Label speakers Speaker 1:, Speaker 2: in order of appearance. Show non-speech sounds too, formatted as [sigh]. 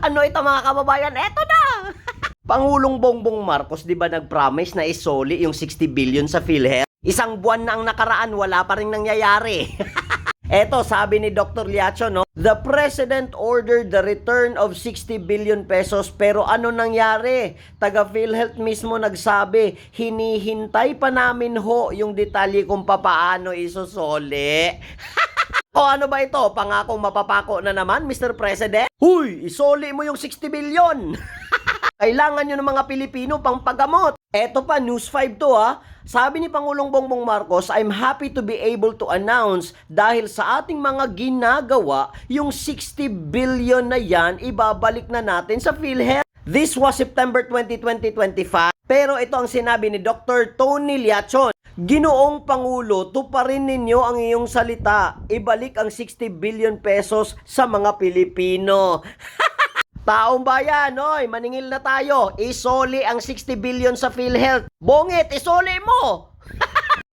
Speaker 1: ano ito mga kababayan? Eto na! [laughs] Pangulong Bongbong Marcos, di ba nag-promise na isoli yung 60 billion sa PhilHealth? Isang buwan na ang nakaraan, wala pa rin nangyayari. [laughs] Eto, sabi ni Dr. Liacho, no? The President ordered the return of 60 billion pesos pero ano nangyari? Taga PhilHealth mismo nagsabi, hinihintay pa namin ho yung detalye kung papaano isusoli. [laughs] o ano ba ito? Pangakong mapapako na naman, Mr. President? Huy, isoli mo yung 60 billion! [laughs] Kailangan nyo ng mga Pilipino pang paggamot. Eto pa, News 5 to ha. Sabi ni Pangulong Bongbong Marcos, I'm happy to be able to announce dahil sa ating mga ginagawa, yung 60 billion na yan, ibabalik na natin sa PhilHealth. This was September 20, 2025. Pero ito ang sinabi ni Dr. Tony Liachon. Ginoong Pangulo, tuparin ninyo ang iyong salita. Ibalik ang 60 billion pesos sa mga Pilipino. [laughs] Taong bayan, oy, maningil na tayo. Isoli ang 60 billion sa PhilHealth. Bongit, isoli mo!